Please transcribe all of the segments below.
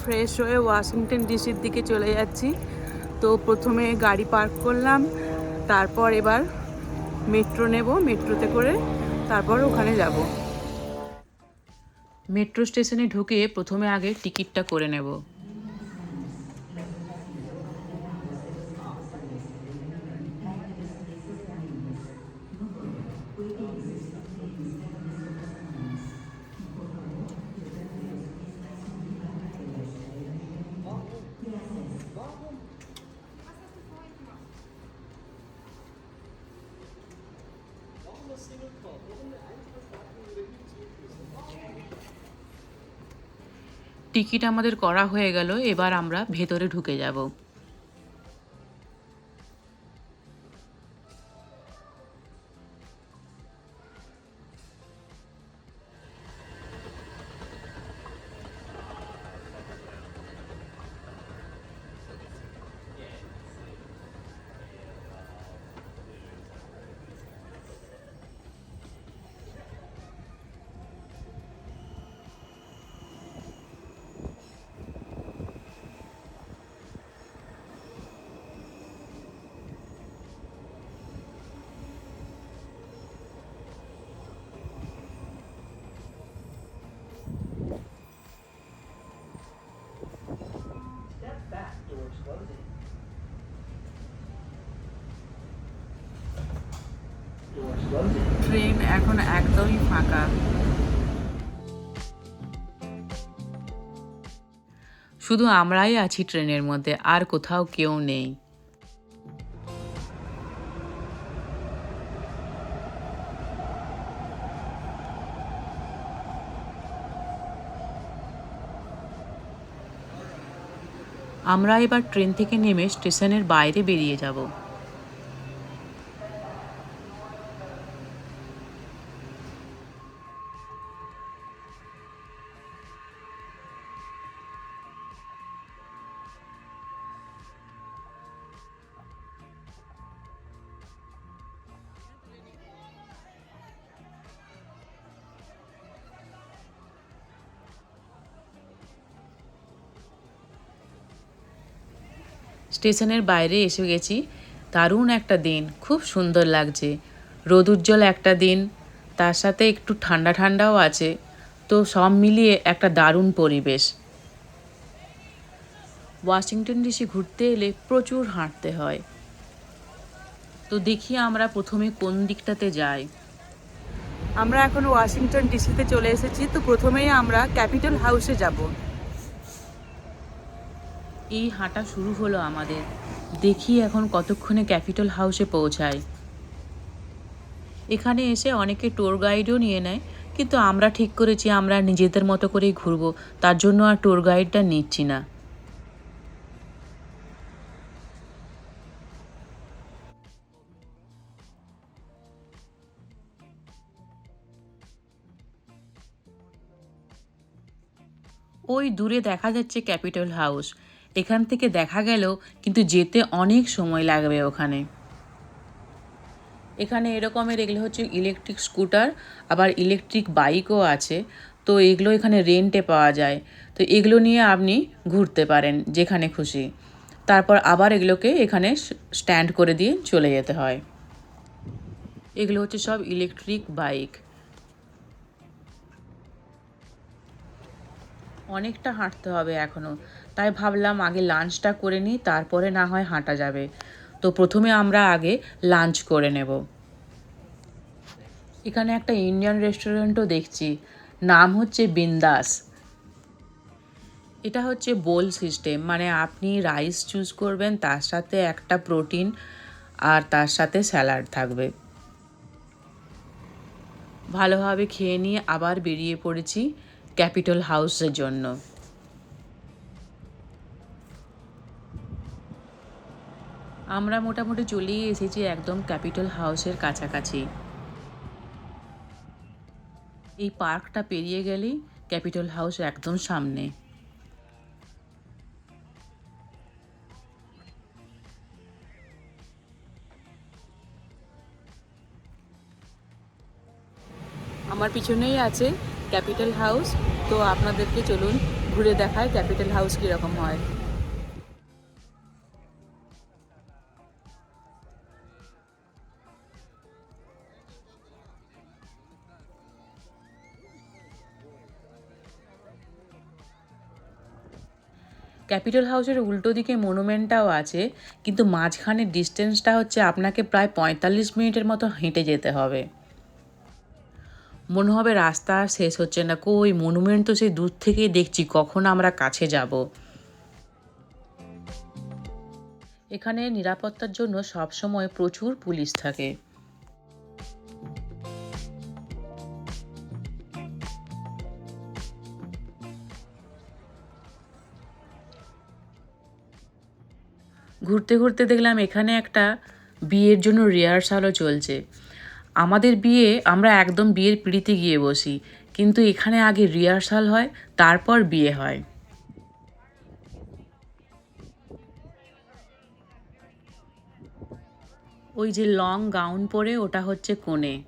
Fresh হয়ে Washington ডিসির দিকে চলে যাচ্ছি। তো প্রথমে গাড়ি পার্ক করলাম, তারপর এবার মেট্রো নেব, মেট্রোতে করে তারপর ওখানে যাব। মেট্রো স্টেশনে ঢুকে প্রথমে আগে টিকিটটা করে নেব। টিকিট আমাদের করা হয়ে গেল এবার আমরা ভেতরে ঢুকে যাব। ট্রেন এখন একদমই ফাঁকা। শুধু আমরাই আছি ট্রেনের মধ্যে, আর কোথাও কেউ নেই। আমরা এবার ট্রেন থেকে নেমে স্টেশনের বাইরে বেরিয়ে যাব। স্টেশনের বাইরে এসে গেছি। দারুণ একটা দিন, খুব সুন্দর লাগছে। রোদুজ্জ্বল একটা দিন, তার সাথে একটু ঠান্ডা ঠান্ডাও আছে, তো সব মিলিয়ে একটা দারুণ পরিবেশ। ওয়াশিংটন ডিসি ঘুরতে এলে প্রচুর হাঁটতে হয়। তো দেখি আমরা প্রথমে কোন দিকটাতে যাই। আমরা এখন ওয়াশিংটন ডিসিতে চলে এসেছি, তো প্রথমেই আমরা ক্যাপিটাল হাউসে যাব। এই হাঁটা শুরু হলো আমাদের। দেখি এখন কতক্ষণে ক্যাপিটাল হাউসে পৌঁছায়। এখানে এসে অনেকে ট্যুর গাইডও নিয়ে নেয়, কিন্তু আমরা ঠিক করেছি আমরা নিজেদের মতো করেই ঘুরবো, তার জন্য আর ট্যুর গাইডটা নিচ্ছি না। ওই দূরে দেখা যাচ্ছে ক্যাপিটাল হাউস। এখান থেকে দেখা গেল কিন্তু যেতে অনেক সময় লাগবে ওখানে। এখানে এরকমের এগুলো হচ্ছে ইলেকট্রিক স্কুটার আবার ইলেকট্রিক বাইকও আছে। তো এগুলো এখানে রেন্টে পাওয়া যায়। তো এগুলো নিয়ে আপনি ঘুরতে পারেন যেখানে খুশি। তারপর আবার এগুলোকে এখানে স্ট্যান্ড করে দিয়ে চলে যেতে হয়। এগুলো হচ্ছে সব ইলেকট্রিক বাইক অনেকটা হাঁটতে হবে এখনও তাই ভাবলাম আগে লাঞ্চটা করে নিই, তারপরে না হয় হাঁটা যাবে। তো প্রথমে আমরা আগে লাঞ্চ করে নেব। এখানে একটা ইন্ডিয়ান রেস্টুরেন্টও দেখছি। নাম হচ্ছে বিন্দাস। এটা হচ্ছে বোল সিস্টেম মানে আপনি রাইস চুজ করবেন, তার সাথে একটা প্রোটিন আর তার সাথে স্যালাড থাকবে। ভালোভাবে খেয়ে নিয়ে আবার বেরিয়ে পড়েছি ক্যাপিটাল হাউসের জন্য। আমরা মোটামুটি চলেই এসেছি একদম ক্যাপিটাল হাউসের কাছাকাছি। এই পার্কটা পেরিয়ে গেলেই ক্যাপিটাল হাউস একদম সামনে। আমার পিছনেই আছে ক্যাপিটাল হাউস, তো আপনাদেরকে চলুন ঘুরে দেখায় ক্যাপিটাল হাউস কীরকম হয়। ক্যাপিটাল হাউসের উল্টো দিকে মনুমেন্টটাও আছে, কিন্তু মাঝখানের ডিস্টেন্সটা হচ্ছে আপনাকে প্রায় পঁয়তাল্লিশ মিনিটের মতো হেঁটে যেতে হবে। মনে হবে রাস্তা শেষ হচ্ছে না। কই, মনুমেন্ট তো সেই দূর থেকেই দেখছি, কখন আমরা কাছে যাব? এখানে নিরাপত্তার জন্য সবসময় প্রচুর পুলিশ থাকে। ঘুরতে ঘুরতে দেখলাম এখানে একটা বিয়ের জন্য রিহার্সালও চলছে। আমাদের বিয়ে, আমরা একদম বিয়ের পিড়িতে গিয়ে বসি, কিন্তু এখানে আগে রিহার্সাল হয়, তারপর বিয়ে হয়। ওই যে লং গাউন পরে ওটা হচ্ছে কোণে।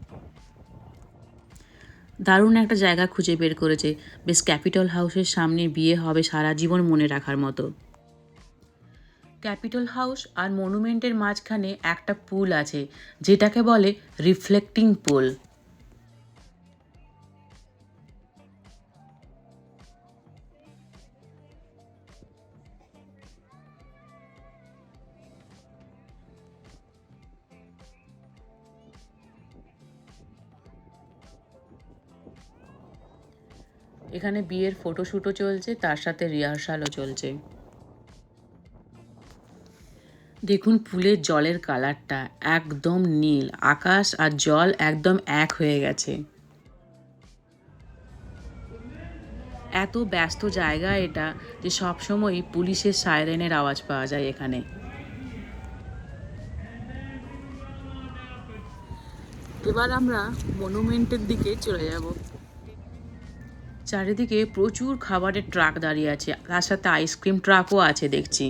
দারুণ একটা জায়গা খুঁজে বের করেছে। বেশ ক্যাপিটাল হাউসের সামনে বিয়ে হবে সারা জীবন মনে রাখার মতো। ক্যাপিটাল হাউস আর মনুমেন্টের মাঝখানে একটা পুল আছে, যেটাকে বলে রিফ্লেক্টিং পুল। এখানে বিয়ের ফটোশ্যুটও চলছে, তার সাথে রিহার্সালও চলছে। দেখুন পুলের জলের কালারটা একদম নীল, আকাশ আর জল একদম এক হয়ে গেছে। এত ব্যস্ত জায়গা এটা যে সবসময়ই পুলিশের সাইরেনের আওয়াজ পাওয়া যায় এখানে। এবার আমরা মনুমেন্টের দিকে চলে যাব। চারিদিকে প্রচুর খাবারের ট্রাক দাঁড়িয়ে আছে, তার সাথে আইসক্রিম ট্রাকও আছে দেখছি।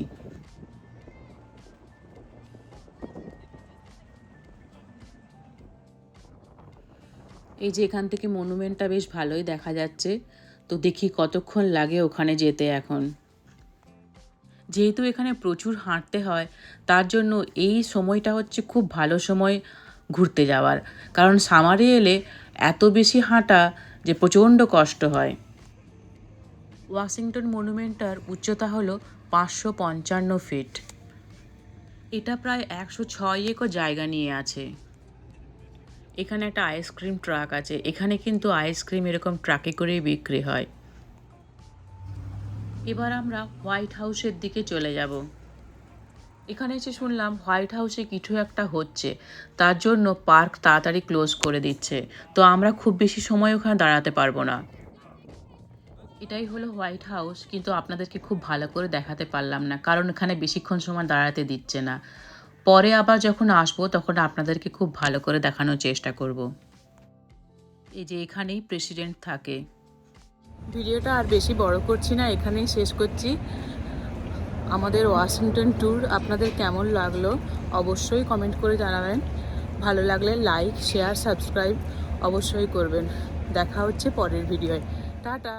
এই যে এখান থেকে মনুমেন্টটা বেশ ভালোই দেখা যাচ্ছে। তো দেখি কতক্ষণ লাগে ওখানে যেতে এখন। যেহেতু এখানে প্রচুর হাঁটতে হয়, তার জন্য এই সময়টা হচ্ছে খুব ভালো সময় ঘুরতে যাওয়ার। কারণ সামারে এলে এত বেশি হাঁটা যে প্রচণ্ড কষ্ট হয়। ওয়াশিংটন মনুমেন্টটার উচ্চতা হলো পাঁচশো পঞ্চান্ন ফিট। এটা প্রায় একশো ছয় একর জায়গা নিয়ে আছে। এখানে একটা আইসক্রিম ট্রাক আছে। এখানে কিন্তু আইসক্রিম এরকম ট্রাকে করেই বিক্রি হয়। এবার আমরা হোয়াইট হাউসের দিকে চলে যাব। এখানে এসে শুনলাম হোয়াইট হাউসে কিছু একটা হচ্ছে। তার জন্য পার্ক তাড়াতাড়ি ক্লোজ করে দিচ্ছে। তো আমরা খুব বেশি সময় ওখানে দাঁড়াতে পারব না। এটাই হলো হোয়াইট হাউস কিন্তু আপনাদেরকে খুব ভালো করে দেখাতে পারলাম না। কারণ এখানে বেশিক্ষণ সময় দাঁড়াতে দিচ্ছে না। পরে আবার যখন আসব, তখন আপনাদেরকে খুব ভালো করে দেখানোর চেষ্টা করব। এই যে এখানেই প্রেসিডেন্ট থাকে। ভিডিওটা আর বেশি বড় করছি না, এখানেই শেষ করছি। আমাদের ওয়াশিংটন ট্যুর আপনাদের কেমন লাগল অবশ্যই কমেন্ট করে জানাবেন। ভালো লাগলে লাইক শেয়ার সাবস্ক্রাইব অবশ্যই করবেন। দেখা হচ্ছে পরের ভিডিওয় টাটা!